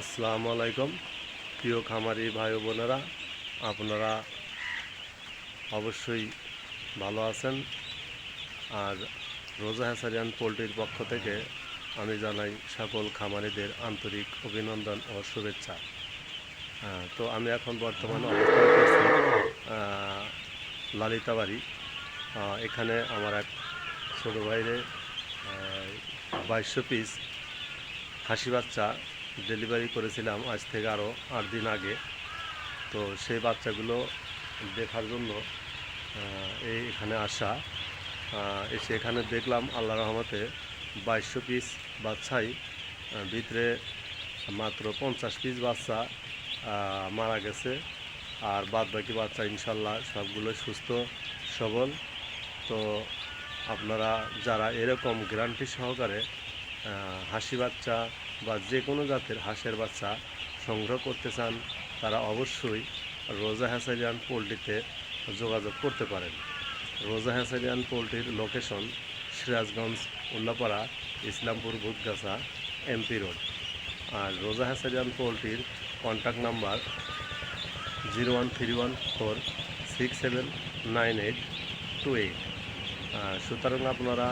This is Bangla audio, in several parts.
আসসালামু আলাইকুম। প্রিয় খামারি ভাই বোনেরা, আপনারা অবশ্যই ভালো আছেন। আর রোজা হ্যাসারিয়ান পোলট্রির পক্ষ থেকে আমি জানাই সকল খামারিদের আন্তরিক অভিনন্দন ও শুভেচ্ছা। তো আমি এখন বর্তমানে অবস্থান করছি লালিতাবাড়ি। এখানে আমার এক ছোটো ভাইরে বাইশশো পিস হাসি বাচ্চা ডেলিভারি করেছিলাম আজ থেকে আরও আট দিন আগে। তো সেই বাচ্চাগুলো দেখার জন্য এই এখানে আসা। এসে এখানে দেখলাম আল্লাহ রহমতে বাইশশো পিস বাচ্চাই ভিতরে মাত্র পঞ্চাশ পিস বাচ্চা মারা গেছে। আর বাদ বাকি বাচ্চা ইনশাল্লাহ সবগুলো সুস্থ, সবল। তো আপনারা যারা এরকম গ্যারান্টি সহকারে হাসি বাচ্চা বা যে কোনো জাতের হাঁসের বাচ্চা সংগ্রহ করতে চান, তারা অবশ্যই রোজা হ্যাসারিয়ান পোলট্রিতে যোগাযোগ করতে পারেন। রোজা হ্যাসারিয়ান পোলট্রির location Sirajganj, Ullapara, Islampur Budhgachha MP road. আর রোজা হ্যাসারিয়ান পোলট্রির contact number zero one three one four six seven nine eight two eight. সুতরাং আপনারা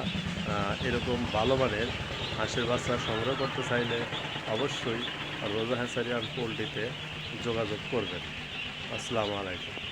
এরকম ভালো মানের হাঁসের বাচ্চা সংগ্রহ করতে চাইলে অবশ্যই রোজা হেসারিয়ান পোলট্রিতে যোগাযোগ করবেন। আসসালামু আলাইকুম।